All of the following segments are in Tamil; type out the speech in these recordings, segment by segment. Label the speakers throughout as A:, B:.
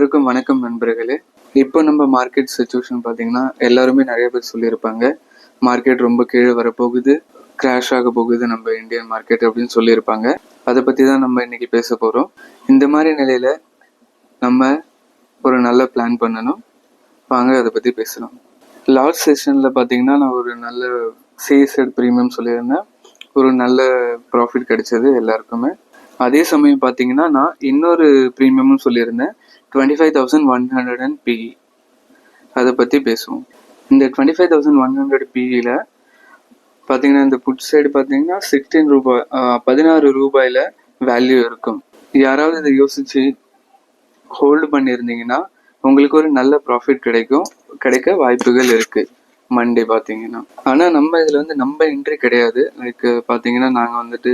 A: அனைவருக்கும் வணக்கம் நண்பர்களே. இப்போ நம்ம மார்க்கெட் சுச்சுவேஷன் பார்த்தீங்கன்னா எல்லாருமே நிறைய பேர் சொல்லியிருப்பாங்க. மார்க்கெட் ரொம்ப கீழே வரப்போகுது கிராஷ் ஆக போகுது நம்ம இந்தியன் மார்க்கெட் அப்படின்னு சொல்லியிருப்பாங்க. அதை பற்றி தான் நம்ம இன்னைக்கு பேச போகிறோம் இந்த மாதிரி நிலையில் நம்ம ஒரு நல்ல பிளான் பண்ணணும். வாங்க அதை பற்றி பேசலாம். லாஸ்ட் செஷனில் பார்த்தீங்கன்னா நான் ஒரு நல்ல சிஎஸ்எட் ப்ரீமியம் சொல்லியிருந்தேன். ஒரு நல்ல ப்ராஃபிட் கிடைச்சது எல்லாருக்குமே. அதே சமயம் பார்த்தீங்கன்னா நான் இன்னொரு ப்ரீமியமும் சொல்லியிருந்தேன். Twenty five thousand one hundred and PE அதை பற்றி பேசுவோம். இந்த twenty five thousand one hundred பிஇயில் பார்த்தீங்கன்னா இந்த புட் சைடு பார்த்தீங்கன்னா சிக்ஸ்டீன் ரூபாய் பதினாறு ரூபாயில் வேல்யூ இருக்கும். யாராவது இதை யோசித்து ஹோல்டு பண்ணியிருந்தீங்கன்னா உங்களுக்கு ஒரு நல்ல ப்ராஃபிட் கிடைக்கும். கிடைக்க வாய்ப்புகள் இருக்குது மண்டே பார்த்தீங்கன்னா ஆனால் நம்ம இதில் வந்து நம்ம என்ட்ரி கிடையாது. லைக் பார்த்தீங்கன்னா நாங்கள் வந்துட்டு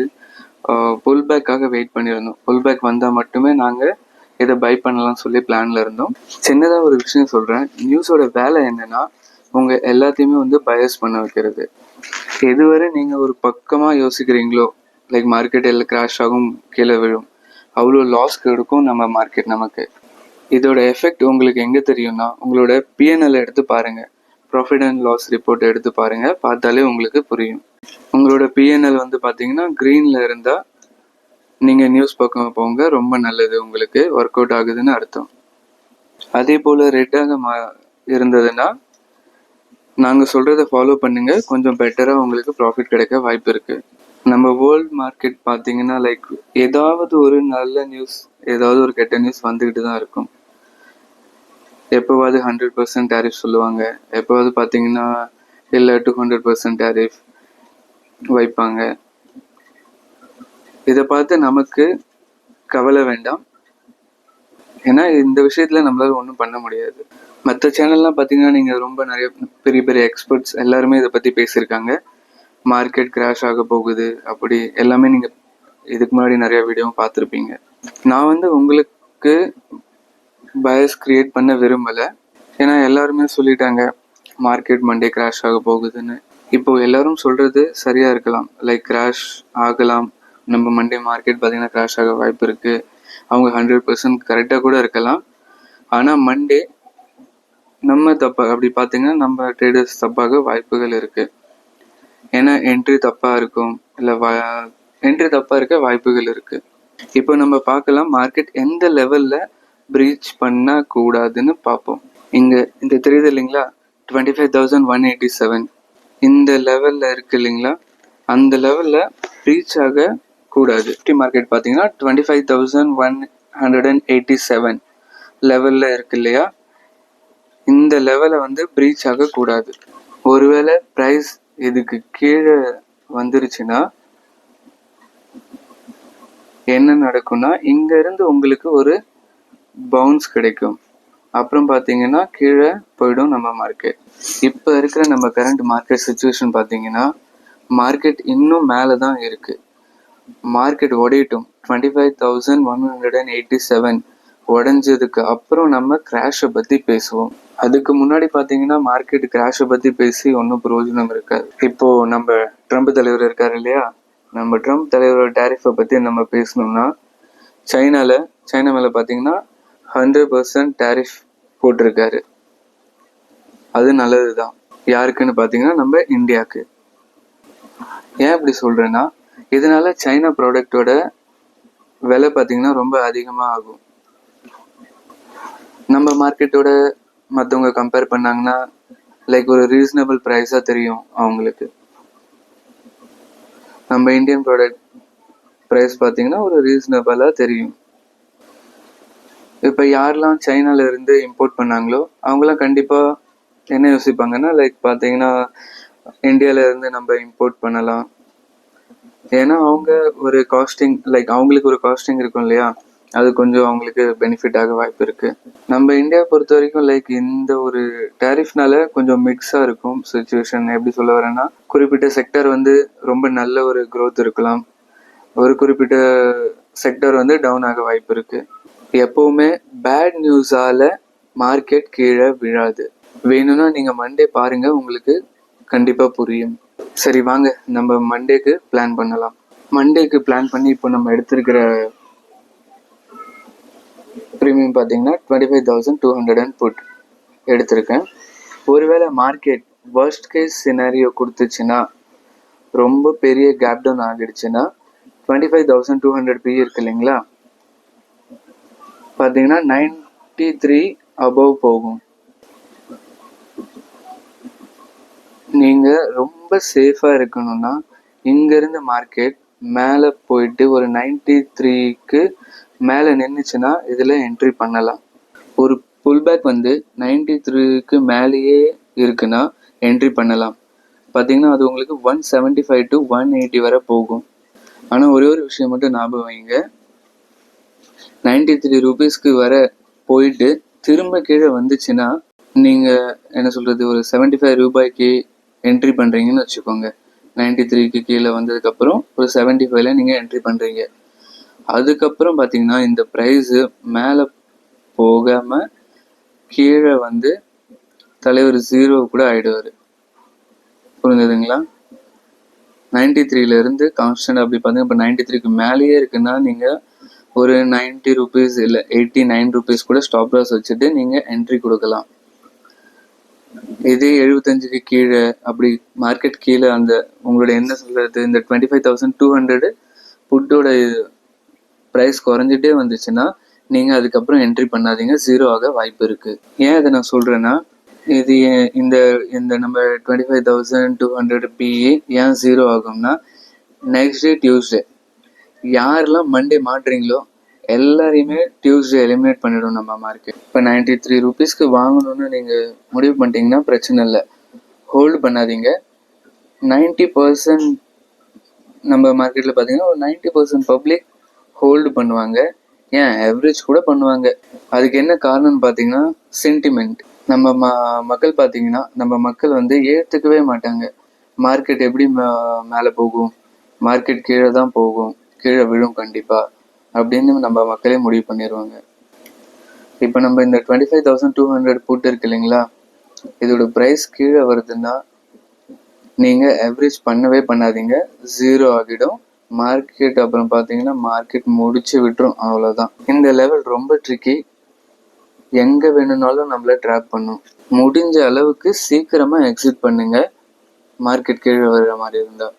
A: புல் பேக்காக வெயிட் பண்ணியிருந்தோம். புல் பேக் வந்தால் மட்டுமே நாங்கள் இதை பை பண்ணலாம்னு சொல்லி பிளானில் இருந்தோம். சின்னதாக ஒரு விஷயம் சொல்கிறேன் நியூஸோட வேலை என்னென்னா உங்கள் எல்லாத்தையுமே வந்து பயஸ் பண்ண வைக்கிறது. எதுவரை நீங்கள் ஒரு பக்கமாக யோசிக்கிறீங்களோ லைக் மார்க்கெட் எல்லாம் கிராஷ் ஆகும் கீழே விழும் அவ்வளோ லாஸ் எடுக்கும் நம்ம மார்க்கெட் நமக்கு. இதோட எஃபெக்ட் உங்களுக்கு எங்கே தெரியும்னா உங்களோட பிஎன்எல் எடுத்து பாருங்கள் ப்ராஃபிட் அண்ட் லாஸ் ரிப்போர்ட் எடுத்து பாருங்கள் பார்த்தாலே உங்களுக்கு புரியும். உங்களோட பிஎன்எல் வந்து பார்த்தீங்கன்னா க்ரீனில் இருந்தால் நீங்கள் நியூஸ் பக்கம் போங்க ரொம்ப நல்லது உங்களுக்கு. ஒர்க் அவுட் ஆகுதுன்னு அர்த்தம். அதே போல் ரெட்டாக மா இருந்ததுன்னா நாங்கள் சொல்கிறத ஃபாலோ பண்ணுங்கள் கொஞ்சம் பெட்டராக உங்களுக்கு ப்ராஃபிட் கிடைக்க வாய்ப்பு இருக்குது நம்ம வேர்ல்ட் மார்க்கெட் பார்த்தீங்கன்னா லைக் ஏதாவது ஒரு நல்ல நியூஸ் ஏதாவது ஒரு கெட்ட நியூஸ் வந்துக்கிட்டு தான் இருக்கும். எப்போவாது ஹண்ட்ரட் பர்சன்ட் டேரிஃப் சொல்லுவாங்க. எப்போவாது பார்த்தீங்கன்னா இல்லை டூ ஹண்ட்ரட் பர்சன்ட் டேரிஃப் வைப்பாங்க. இதை பார்த்து நமக்கு கவலை வேண்டாம். ஏன்னா இந்த விஷயத்துல நம்மளால ஒன்றும் பண்ண முடியாது. மற்ற சேனல்லாம் பார்த்தீங்கன்னா நீங்கள் ரொம்ப நிறைய பெரிய பெரிய எக்ஸ்பர்ட்ஸ் எல்லாருமே இதை பற்றி பேசியிருக்காங்க. மார்க்கெட் கிராஷ் ஆக போகுது அப்படி எல்லாமே நீங்கள் இதுக்கு முன்னாடி நிறைய வீடியோவும் பார்த்துருப்பீங்க. நான் வந்து உங்களுக்கு பயஸ் கிரியேட் பண்ண விரும்பலை. ஏன்னா எல்லாருமே சொல்லிட்டாங்க மார்க்கெட் மண்டே கிராஷ் ஆக போகுதுன்னு. இப்போ எல்லாரும் சொல்றது சரியா இருக்கலாம். லைக் கிராஷ் ஆகலாம். நம்ம மண்டே மார்க்கெட் பார்த்தீங்கன்னா கிராஷ் ஆக வாய்ப்பு இருக்கு. அவங்க ஹண்ட்ரட் பர்சன்ட் கரெக்டாக கூட இருக்கலாம். ஆனால் மண்டே நம்ம தப்பாக அப்படி பார்த்தீங்கன்னா நம்ம ட்ரேடர்ஸ் தப்பாக வாய்ப்புகள் இருக்குது ஏன்னா என்ட்ரி தப்பாக இருக்கும். இல்லை என்ட்ரி தப்பாக இருக்க வாய்ப்புகள் இருக்குது இப்போ நம்ம பார்க்கலாம் மார்க்கெட் எந்த லெவலில் ப்ரீச் பண்ணக்கூடாதுன்னு பார்ப்போம் இங்கே இந்த தெரியுது இல்லைங்களா? Twenty five thousand one eighty seven இந்த லெவலில் இருக்கு இல்லைங்களா? அந்த லெவலில் ரீச் ஆக கூடாது நிஃப்டி மார்க்கெட் பார்த்தீங்கன்னா twenty five thousand one hundred and eighty seven லெவலில் இருக்கு இல்லையா? இந்த லெவலை வந்து ப்ரீச் ஆகக்கூடாது. ஒருவேளை ப்ரைஸ் இதுக்கு கீழே வந்துருச்சுன்னா என்ன நடக்கும்னா இங்கேருந்து உங்களுக்கு ஒரு பவுன்ஸ் கிடைக்கும். அப்புறம் பார்த்தீங்கன்னா கீழே போயிடும் நம்ம மார்க்கெட் இப்போ இருக்கிற நம்ம கரண்ட் மார்க்கெட் சுச்சுவேஷன் பார்த்தீங்கன்னா மார்க்கெட் இன்னும் மேலே தான் இருக்குது market உடையட்டும் twenty five thousand one hundred and eighty seven உடஞ்சதுக்கு அப்புறம் நம்ம கிராஷை பற்றி பேசுவோம். அதுக்கு முன்னாடி பார்த்தீங்கன்னா மார்க்கெட் கிராஷை பற்றி பேசி ஒன்றும் பிரயோஜனம் இருக்காது. இப்போது நம்ம ட்ரம்ப் தலைவர் இருக்கார் இல்லையா? நம்ம ட்ரம்ப் தலைவரோட டேரிஃபை பற்றி நம்ம பேசணும்னா சைனாவில் சைனா மேலே பார்த்தீங்கன்னா ஹண்ட்ரட் பர்சன்ட் டேரிஃப் போட்டிருக்காரு. அது நல்லது தான் யாருக்குன்னு பார்த்தீங்கன்னா நம்ம இந்தியாவுக்கு ஏன் இப்படி சொல்றேன்னா இதனால சைனா ப்ராடக்டோட விலை பார்த்தீங்கன்னா ரொம்ப அதிகமாக ஆகும். நம்ம மார்க்கெட்டோட மற்றவங்க கம்பேர் பண்ணாங்கன்னா லைக் ஒரு ரீசனபிள் ப்ரைஸாக தெரியும் அவங்களுக்கு. நம்ம இந்தியன் ப்ராடக்ட் ப்ரைஸ் பார்த்தீங்கன்னா ஒரு ரீசனபிளாக தெரியும். இப்போ யாரெல்லாம் சைனால இருந்து இம்போர்ட் பண்ணாங்களோ அவங்களாம் கண்டிப்பாக என்ன யோசிப்பாங்கன்னா லைக் பார்த்தீங்கன்னா இந்தியால இருந்து நம்ம இம்போர்ட் பண்ணலாம். ஏன்னா அவங்க ஒரு காஸ்டிங் லைக் அவங்களுக்கு ஒரு காஸ்டிங் இருக்கும் இல்லையா? அது கொஞ்சம் அவங்களுக்கு பெனிஃபிட் ஆக வாய்ப்பு இருக்கு. நம்ம இந்தியா பொறுத்த வரைக்கும் லைக் இந்த ஒரு டேரிஃப்னால கொஞ்சம் மிக்ஸா இருக்கும் சுச்சுவேஷன் எப்படி சொல்ல வரேன்னா குறிப்பிட்ட செக்டர் வந்து ரொம்ப நல்ல ஒரு க்ரோத் இருக்கலாம். ஒரு குறிப்பிட்ட செக்டர் வந்து டவுன் ஆக வாய்ப்பு இருக்கு. எப்போவுமே பேட் நியூஸால மார்க்கெட் கீழே விழாது. வேணும்னா நீங்க மண்டே பாருங்க உங்களுக்கு கண்டிப்பா புரியும். சரி வாங்க நம்ம மண்டேக்கு பிளான் பண்ணலாம். மண்டேக்கு பிளான் பண்ணி இப்போ நம்ம எடுத்திருக்கிற ப்ரீமியம் பார்த்தீங்கன்னா twenty five thousand two hundred and put எடுத்திருக்கேன். ஒருவேளை மார்க்கெட் வேர்ஸ்ட் கேஸ் சினாரியோ கொடுத்துச்சுன்னா ரொம்ப பெரிய கேப் டவுன் ஆகிடுச்சுன்னா twenty five thousand two hundred P இருக்கு இல்லைங்களா? பார்த்தீங்கன்னா நைன்டி த்ரீ அபவ் போகும். நீங்கள் ரொம்ப சேஃபாக இருக்கணும்னா இங்கேருந்து மார்க்கெட் மேலே போயிட்டு ஒரு நைன்டி த்ரீக்கு மேலே நின்றுச்சுன்னா இதில் என்ட்ரி பண்ணலாம். ஒரு புல்பேக் வந்து நைன்டி த்ரீக்கு மேலேயே இருக்குன்னா என்ட்ரி பண்ணலாம். பார்த்தீங்கன்னா அது உங்களுக்கு one seventy five to one eighty வரை போகும். ஆனால் ஒரே ஒரு விஷயம் மட்டும் ஞாபகம் வைங்க. நைன்டி த்ரீ ருபீஸ்க்கு வர போயிட்டு திரும்ப கீழே வந்துச்சுன்னா நீங்கள் என்ன சொல்கிறது ஒரு செவன்ட்டி ஃபைவ் ரூபாய்க்கு என்ட்ரி பண்ணுறீங்கன்னு வச்சுக்கோங்க. நைன்டி த்ரீக்கு கீழே வந்ததுக்கப்புறம் ஒரு செவன்ட்டி ஃபைவ்ல நீங்கள் என்ட்ரி பண்ணுறீங்க அதுக்கப்புறம் பார்த்தீங்கன்னா இந்த ப்ரைஸு மேலே போகாமல் கீழே வந்து தலைவர் ஜீரோ கூட ஆகிடுவார் புரிஞ்சுதுங்களா? நைன்டி த்ரீலேருந்து கான்ஸ்டன்ட் அப்படி பார்த்தீங்கன்னா இப்போ நைன்டி த்ரீக்கு மேலேயே இருக்குன்னா நீங்கள் ஒரு நைன்ட்டி ருபீஸ் இல்லை எயிட்டி நைன் ருபீஸ் கூட ஸ்டாப் லாஸ் வச்சுட்டு நீங்கள் என்ட்ரி கொடுக்கலாம். இதே எழுபத்தஞ்சுக்கு கீழே அப்படி மார்க்கெட் கீழே அந்த உங்களோட என்ன சொல்கிறது இந்த twenty five thousand two hundred ஃபுட்டோட price குறைஞ்சிட்டே வந்துச்சுன்னா நீங்கள் அதுக்கப்புறம் என்ட்ரி பண்ணாதீங்க ஜீரோ ஆக வாய்ப்பு இருக்குது ஏன் அதை நான் சொல்கிறேன்னா இது ஏன் இந்த இந்த நம்ம twenty five thousand two hundred PE ஏன் ஜீரோ ஆகும்னா நெக்ஸ்ட் டே டியூஸ்டே யாரெல்லாம் மண்டே மாட்டுறீங்களோ எல்லாரையுமே டியூஸ்டே எலிமினேட் பண்ணிடும் நம்ம மார்க்கெட் இப்போ நைன்டி த்ரீ ருபீஸ்க்கு வாங்கணும்னு நீங்கள் முடிவு பண்ணிட்டீங்கன்னா பிரச்சனை இல்லை. ஹோல்டு பண்ணாதீங்க. நைன்டி பர்சன்ட் நம்ம மார்க்கெட்டில் பார்த்தீங்கன்னா ஒரு நைன்டி பர்சன்ட் பப்ளிக் ஹோல்டு பண்ணுவாங்க. ஏன்? ஆவரேஜ் கூட பண்ணுவாங்க. அதுக்கு என்ன காரணம்னு பார்த்தீங்கன்னா சென்டிமெண்ட் நம்ம ம மக்கள் பார்த்தீங்கன்னா நம்ம மக்கள் வந்து ஏற்றுக்கவே மாட்டாங்க. மார்க்கெட் எப்படி மேலே போகும்? மார்க்கெட் கீழே தான் போகும். கீழே விழும் கண்டிப்பாக அப்படின்னு நம்ம மக்களே முடிவு பண்ணிடுவாங்க இப்போ நம்ம இந்த twenty five thousand two hundred போட்டு இருக்கு இல்லைங்களா? இதோட ப்ரைஸ் கீழே வருதுன்னா நீங்கள் எவரேஜ் பண்ணவே பண்ணாதீங்க. ஜீரோ ஆகிடும். மார்க்கெட் அப்புறம் பார்த்தீங்கன்னா மார்க்கெட் முடிச்சு விட்டுரும். அவ்வளோதான் இந்த லெவல் ரொம்ப ட்ரிக்கி எங்கே வேணும்னாலும் நம்மள ட்ராப் பண்ணும். முடிஞ்ச அளவுக்கு சீக்கிரமாக எக்ஸிட் பண்ணுங்க. மார்க்கெட் கீழே வர்ற மாதிரி இருந்தால்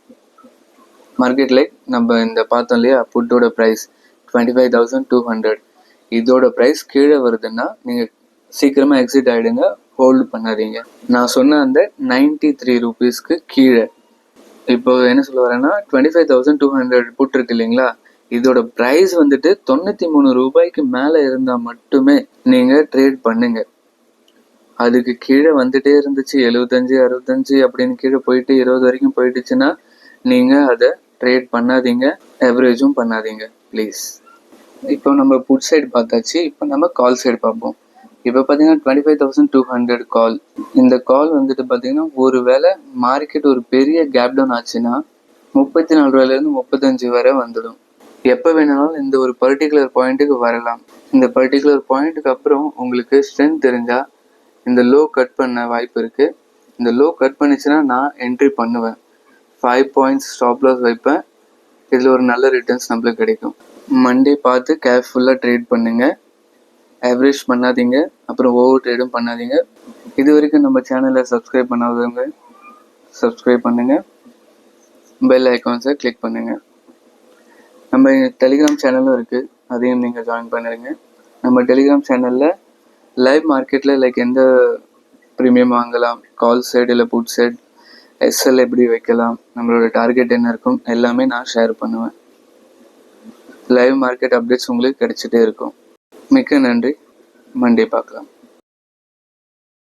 A: மார்க்கெட் லைக் நம்ம இந்த பார்த்தோம் இல்லையா ஃபுட்டோட price twenty five thousand two hundred இதோட ப்ரைஸ் கீழே வருதுன்னா நீங்கள் சீக்கிரமாக எக்ஸிட் ஆகிடுங்க ஹோல்டு பண்ணாதீங்க. நான் சொன்ன அந்த நைன்டி த்ரீ ருபீஸ்க்கு கீழே. இப்போ என்ன சொல்ல வரேன்னா twenty five thousand two hundred போட்டிருக்கு இல்லைங்களா? இதோட ப்ரைஸ் வந்துட்டு தொண்ணூற்றி மூணு ரூபாய்க்கு மேலே இருந்தால் மட்டுமே நீங்கள் ட்ரேட் பண்ணுங்க. அதுக்கு கீழே வந்துட்டே இருந்துச்சு எழுபத்தஞ்சு அறுபத்தஞ்சு அப்படின்னு கீழே போயிட்டு இருபது வரைக்கும் போயிட்டுச்சுன்னா நீங்கள் அதை ட்ரேட் பண்ணாதீங்க எவரேஜும் பண்ணாதீங்க ப்ளீஸ் இப்போ நம்ம புட் சைடு பார்த்தாச்சு இப்போ நம்ம கால் சைடு பார்ப்போம். இப்போ பார்த்தீங்கன்னா twenty five thousand two hundred call இந்த கால் வந்துட்டு பார்த்தீங்கன்னா ஒரு வேளை மார்க்கெட் ஒரு பெரிய கேப் டவுன் ஆச்சுன்னா முப்பத்தி நாலு ரூபாயிலேருந்து முப்பத்தஞ்சு வரை வந்துடும். எப்போ வேணாலும் இந்த ஒரு பர்டிகுலர் பாயிண்ட்டுக்கு வரலாம். இந்த பர்டிகுலர் பாயிண்ட்டுக்கு அப்புறம் உங்களுக்கு ஸ்ட்ரென்த் தெரிஞ்சால் இந்த லோ கட் பண்ண வாய்ப்பு இருக்குது இந்த லோ கட் பண்ணிச்சுன்னா நான் என்ட்ரி பண்ணுவேன். ஃபைவ் பாயிண்ட்ஸ் ஸ்டாப் லாஸ் வைப்பேன். இதில் ஒரு நல்ல ரிட்டர்ன்ஸ் நம்மளுக்கு கிடைக்கும். மண்டே பார்த்து கேர்ஃபுல்லாக ட்ரேட் பண்ணுங்கள் ஆவரேஜ் பண்ணாதீங்க. அப்புறம் ஓவர் ட்ரேடும் பண்ணாதீங்க. இது வரைக்கும் நம்ம சேனலை சப்ஸ்கிரைப் பண்ணாதவங்க சப்ஸ்கிரைப் பண்ணுங்கள் பெல் ஐக்கான்ஸை கிளிக் பண்ணுங்கள் நம்ம டெலிகிராம் சேனலும் இருக்குது அதையும் நீங்கள் ஜாயின் பண்ணிடுங்க நம்ம டெலிகிராம் சேனலில் லைவ் மார்க்கெட்டில் லைக் எந்த ப்ரீமியம் வாங்கலாம்? கால் சைடு இல்லை புட் சைடு எஸ்எல் எப்படி வைக்கலாம் நம்மளோட டார்கெட் என்ன இருக்கும் எல்லாமே நான் ஷேர் பண்ணுவேன். லைவ் மார்க்கெட் அப்டேட்ஸ் உங்களுக்கு கிடைச்சிட்டே இருக்கும். மிக்க நன்றி. மண்டே பார்க்கலாம்.